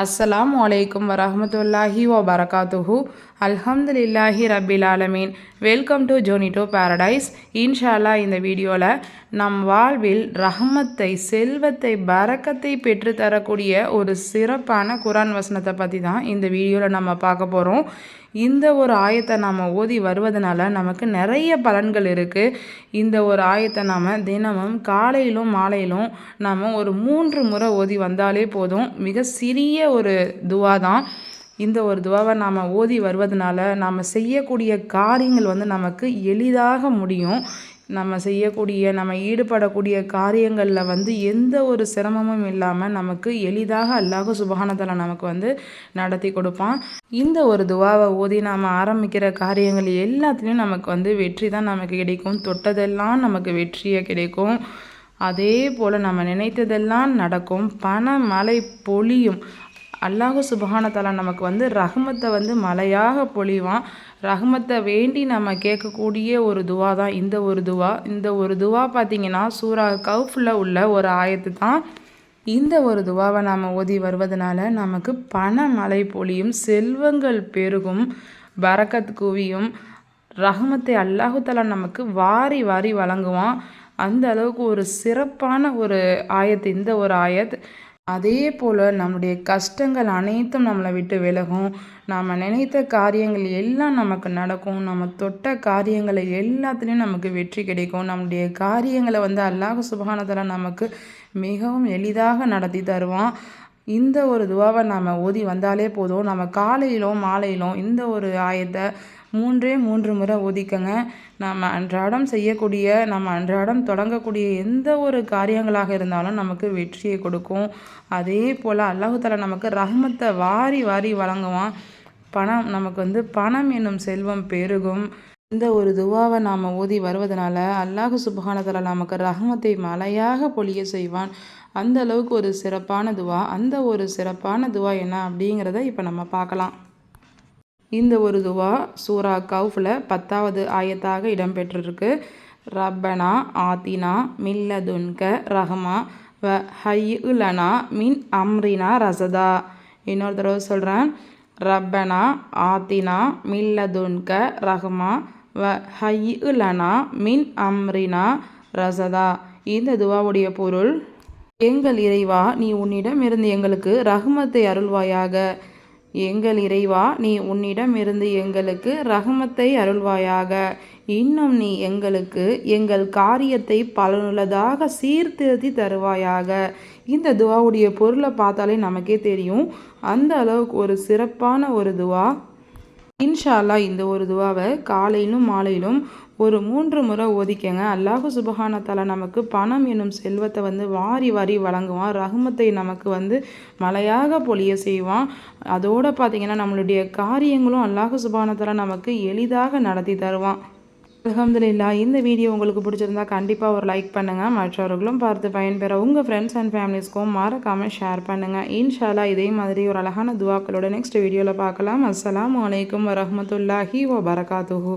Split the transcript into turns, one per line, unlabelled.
அஸ்ஸலாம் வலைக்கும் வரமத்துல்லாஹி ஓ பரகாத்துஹு அல்ஹம்துலில்லாஹி ரபில் ஆலமீன் வெல்கம் டு ஜோனிட்டோ பேரடைஸ் இன்ஷால்லா இந்த வீடியோவில் நம் வாழ்வில் ரஹமத்தை செல்வத்தை பறக்கத்தை பெற்றுத்தரக்கூடிய ஒரு சிறப்பான குரான் வசனத்தை பற்றி தான் இந்த வீடியோவில் நம்ம பார்க்க போகிறோம் இந்த ஒரு ஆயத்தை நாம் ஓதி வருவதனால நமக்கு நிறைய பலன்கள் இருக்குது இந்த ஒரு ஆயத்தை நாம் தினமும் காலையிலும் மாலையிலும் நாம் ஒரு மூன்று முறை ஓதி வந்தாலே போதும். மிக சிறிய ஒரு துவா தான். இந்த ஒரு துவாவை நாம் ஓதி வருவதனால நாம் செய்யக்கூடிய காரியங்கள் வந்து நமக்கு எளிதாக முடியும். நம்ம செய்யக்கூடிய நம்ம ஈடுபடக்கூடிய காரியங்களில் வந்து எந்த ஒரு சிரமமும் இல்லாமல் நமக்கு எளிதாக அல்லாஹு சுபகானத்தில் நமக்கு வந்து நடத்தி கொடுப்பான். இந்த ஒரு துவாவை ஓதி நாம் ஆரம்பிக்கிற காரியங்கள் எல்லாத்துலேயும் நமக்கு வந்து வெற்றி தான் நமக்கு கிடைக்கும். தொட்டதெல்லாம் நமக்கு வெற்றியை கிடைக்கும். அதே போல் நம்ம நினைத்ததெல்லாம் நடக்கும். பண மழை பொழியும். அல்லாஹு சுபஹானத்தாலா நமக்கு வந்து ரஹமத்தை வந்து மலையாக பொழிவான். ரஹமத்தை வேண்டி நம்ம கேட்கக்கூடிய ஒரு துவா தான் இந்த ஒரு துவா. இந்த ஒரு துவா பார்த்திங்கன்னா சூரா கவுஃபில் உள்ள ஒரு ஆயத்து தான். இந்த ஒரு துவாவை நாம் ஓதி வருவதனால நமக்கு பண மலை பொழியும் செல்வங்கள் பெருகும் பரக்கத் குவியும். ரஹமத்தை அல்லாஹுத்தலா நமக்கு வாரி வாரி வழங்குவான். அந்த அளவுக்கு ஒரு சிறப்பான ஒரு ஆயத்து இந்த ஒரு ஆயத். அதே போல் நம்முடைய கஷ்டங்கள் அனைத்தும் நம்மளை விட்டு விலகும். நாம் நினைத்த காரியங்கள் எல்லாம் நமக்கு நடக்கும். நம்ம தொட்ட காரியங்களை எல்லாத்துலேயும் நமக்கு வெற்றி கிடைக்கும். நம்முடைய காரியங்களை வந்து அல்லாஹ் சுபகானத்தில் நமக்கு மிகவும் எளிதாக நடத்தி தருவான். இந்த ஒரு துவாவை நாம் ஓதி வந்தாலே போதும். நம்ம காலையிலும் மாலையிலும் இந்த ஒரு ஆயத்தை மூன்றே மூன்று முறை ஓதிக்கங்க. நம்ம அன்றாடம் செய்யக்கூடிய நம்ம அன்றாடம் தொடங்கக்கூடிய எந்த ஒரு காரியங்களாக இருந்தாலும் நமக்கு வெற்றியை கொடுக்கும். அதே போல் அல்லாஹுத்தலா நமக்கு ரஹமத்தை வாரி வாரி வழங்குவான். பணம் நமக்கு வந்து பணம் என்னும் செல்வம் பெருகும். இந்த ஒரு துவாவை நாம் ஓதி வருவதனால அல்லாஹு சுபஹானத்தில் நமக்கு ரஹமத்தை மலையாக பொழிய செய்வான். அந்த அளவுக்கு ஒரு சிறப்பான துவா. அந்த ஒரு சிறப்பான துவா என்ன அப்படிங்கிறத இப்போ நம்ம பார்க்கலாம். இந்த ஒரு துவா சூரா கவுஃபில் பத்தாவது ஆயத்தாக இடம்பெற்றிருக்கு. ரப்பனா ஆத்தினா மில்லதுன்க ரஹமா வ ஹயுலனா மின் அம்ரினா ரசதா. இன்னொரு தடவை சொல்கிறேன் ரப்பனா ஆத்தினா மில்லதுன்க ரஹமா வ ஹயுலனா மின் அம்ரினா ரசதா. இந்த துவாவுடைய பொருள் எங்கள் இறைவா நீ உன்னிடம் இருந்து எங்களுக்கு ரஹ்மத்தை அருள்வாயாக. எங்கள் இறைவா நீ உன்னிடம் இருந்து எங்களுக்கு ரஹமத்தை அருள்வாயாக. இன்னும் நீ எங்களுக்கு எங்கள் காரியத்தை பலனுள்ளதாக சீர்திருத்தி தருவாயாக. இந்த துவாவுடைய பொருளை பார்த்தாலே நமக்கே தெரியும். அந்த அளவுக்கு ஒரு சிறப்பான ஒரு துவா. இன்ஷால்லா இந்த ஒரு துவாவை காலையிலும் மாலையிலும் ஒரு மூன்று முறை ஓதிக்கங்க. அல்லாஹு சுபஹானத்தால் நமக்கு பணம் என்னும் செல்வத்தை வந்து வாரி வாரி வழங்குவான். ரகுமத்தை நமக்கு வந்து மலையாக பொழிய செய்வான். அதோடு பார்த்திங்கன்னா நம்மளுடைய காரியங்களும் அல்லாஹு சுபஹானத்தால நமக்கு எளிதாக நடத்தி தருவான். அலமதுல்லா இந்த வீடியோ உங்களுக்கு பிடிச்சிருந்தா கண்டிப்பாக ஒரு லைக் பண்ணுங்கள் மற்றவர்களும் பார்த்து பயன்பெற உங்கள் ஃப்ரெண்ட்ஸ் அண்ட் ஃபேமிலிஸ்க்கும் மறக்காமல் ஷேர் பண்ணுங்கள் இன்ஷாலா இதே மாதிரி ஒரு அழகான துவாக்களோட நெக்ஸ்ட் வீடியோவில் பார்க்கலாம். அஸ்லாம் வலைக்கம் வரமத்துல்லாஹி ஓ வரகாத்துஹூ